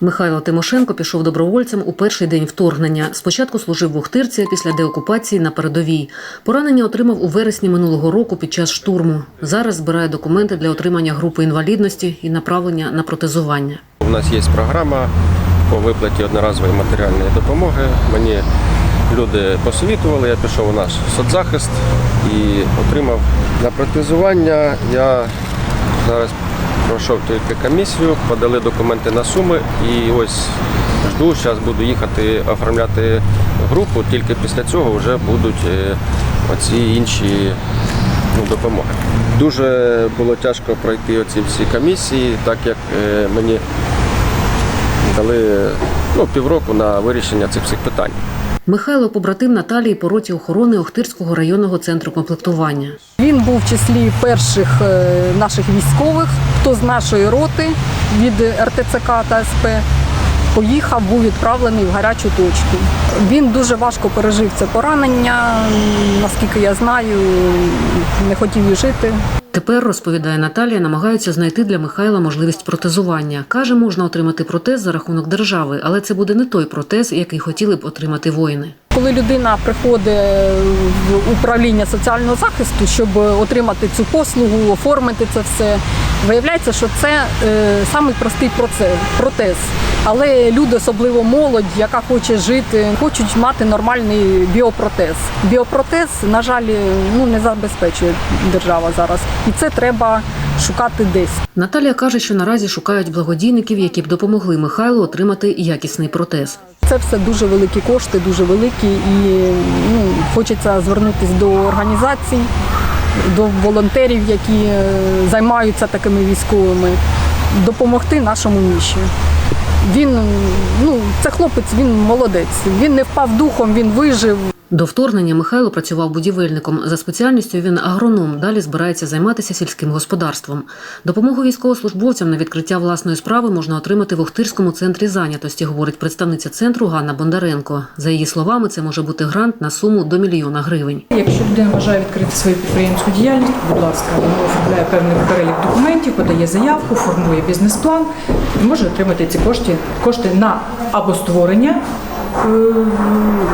Михайло Тимошенко пішов добровольцем у перший день вторгнення. Спочатку служив в Охтирці, після деокупації на передовій. Поранення отримав у вересні минулого року під час штурму. Зараз збирає документи для отримання групи інвалідності і направлення на протезування. У нас є програма по виплаті одноразової матеріальної допомоги. Мені люди посовітували, я пішов у наш соцзахист і отримав на протезування. Я зараз пройшов тільки комісію, подали документи на суми і ось жду, зараз буду їхати оформляти групу, тільки після цього вже будуть е, оці інші ну, допомоги. Дуже було тяжко пройти оці всі комісії, так як е, мені дали ну, півроку на вирішення цих всіх питань. Михайло побратим Наталії по роті охорони Охтирського районного центру комплектування. Він був в числі перших е, наших військових, хто з нашої роти від РТЦК та СП поїхав, був відправлений в гарячу точку. Він дуже важко пережив це поранення. Наскільки я знаю, не хотів і жити. Тепер, розповідає Наталія, намагаються знайти для Михайла можливість протезування. Каже, можна отримати протез за рахунок держави, але це буде не той протез, який хотіли б отримати воїни. Коли людина приходить в управління соціального захисту, щоб отримати цю послугу, оформити це все, виявляється, що це е, самий простий процес, протез. Але люди, особливо молодь, яка хоче жити, хочуть мати нормальний біопротез. Біопротез, на жаль, ну не забезпечує держава зараз, і це треба шукати десь. Наталія каже, що наразі шукають благодійників, які б допомогли Михайлу отримати якісний протез. Це все дуже великі кошти, дуже великі, і ну, хочеться звернутися до організацій, до волонтерів, які е, займаються такими військовими, допомогти нашому міші. Він ну це хлопець, він молодець. Він не впав духом, він вижив. До вторгнення Михайло працював будівельником. За спеціальністю він агроном. Далі збирається займатися сільським господарством. Допомогу військовослужбовцям на відкриття власної справи можна отримати в Охтирському центрі зайнятості, говорить представниця центру Ганна Бондаренко. За її словами, це може бути грант на суму до мільйона гривень. Якщо людина бажає відкрити свою підприємську діяльність, будь ласка, вона оформляє певний перелік документів, подає заявку, формує бізнес-план і може отримати ці кошти, кошти на або створення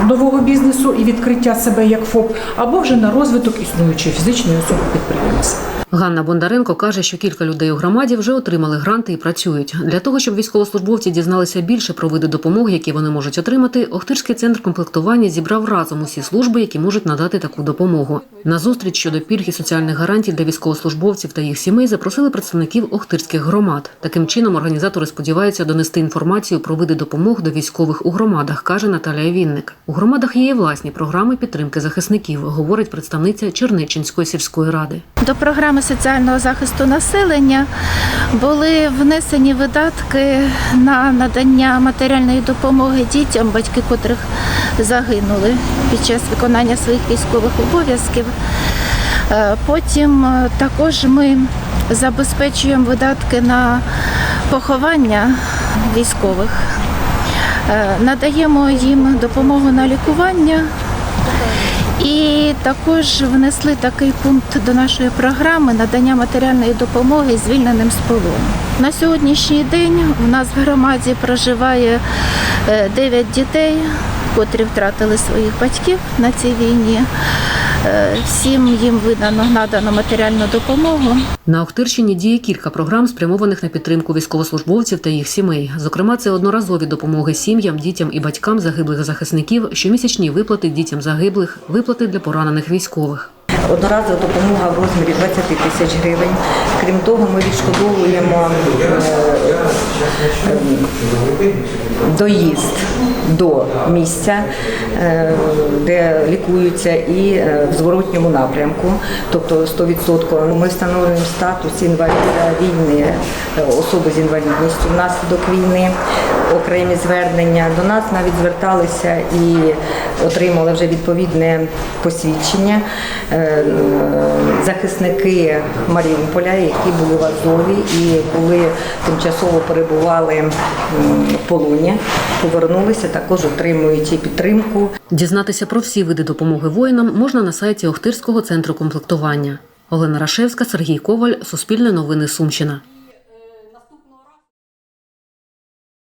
нового бізнесу і відкриття себе як ФОП, або вже на розвиток існуючої фізичної особи підприємця. Ганна Бондаренко каже, що кілька людей у громаді вже отримали гранти і працюють. Для того, щоб військовослужбовці дізналися більше про види допомоги, які вони можуть отримати, Охтирський центр комплектування зібрав разом усі служби, які можуть надати таку допомогу. На зустріч щодо пільг і соціальних гарантій для військовослужбовців та їх сімей запросили представників охтирських громад. Таким чином організатори сподіваються донести інформацію про види допомог до військових у громадах, каже Наталія Вінник. У громадах є і власні програми підтримки захисників, говорить представниця Чернеччинської сільської ради. До програми соціального захисту населення були внесені видатки на надання матеріальної допомоги дітям, батьки котрих загинули під час виконання своїх військових обов'язків. Е, Потім е, також ми забезпечуємо видатки на поховання військових, Е, надаємо їм допомогу на лікування. І також внесли такий пункт до нашої програми надання матеріальної допомоги звільненим з полону. На сьогоднішній день в нас в громаді проживає 9 дітей, котрі втратили своїх батьків на цій війні. Е, Всім їм видано надано матеріальну допомогу. На Охтирщині діє кілька програм, спрямованих на підтримку військовослужбовців та їх сімей. Зокрема, це одноразові допомоги сім'ям, дітям і батькам загиблих захисників, щомісячні виплати дітям загиблих, виплати для поранених військових. Одноразова допомога в розмірі 20 тисяч гривень. Крім того, ми відшкодовуємо е, доїзд до місця, е, де лікуються, і е, в зворотньому напрямку, тобто 100%. Ми встановлюємо статус інваліда війни, е, особи з інвалідністю внаслідок війни, окремі звернення. До нас навіть зверталися і отримали вже відповідне посвідчення е, захисники Маріуполя, які були в Азові і були тимчасово перебували в полоні, повернулися, також отримують і підтримку. Дізнатися про всі види допомоги воїнам можна на сайті Охтирського центру комплектування. Олена Рашевська, Сергій Коваль, Суспільне новини Сумщина.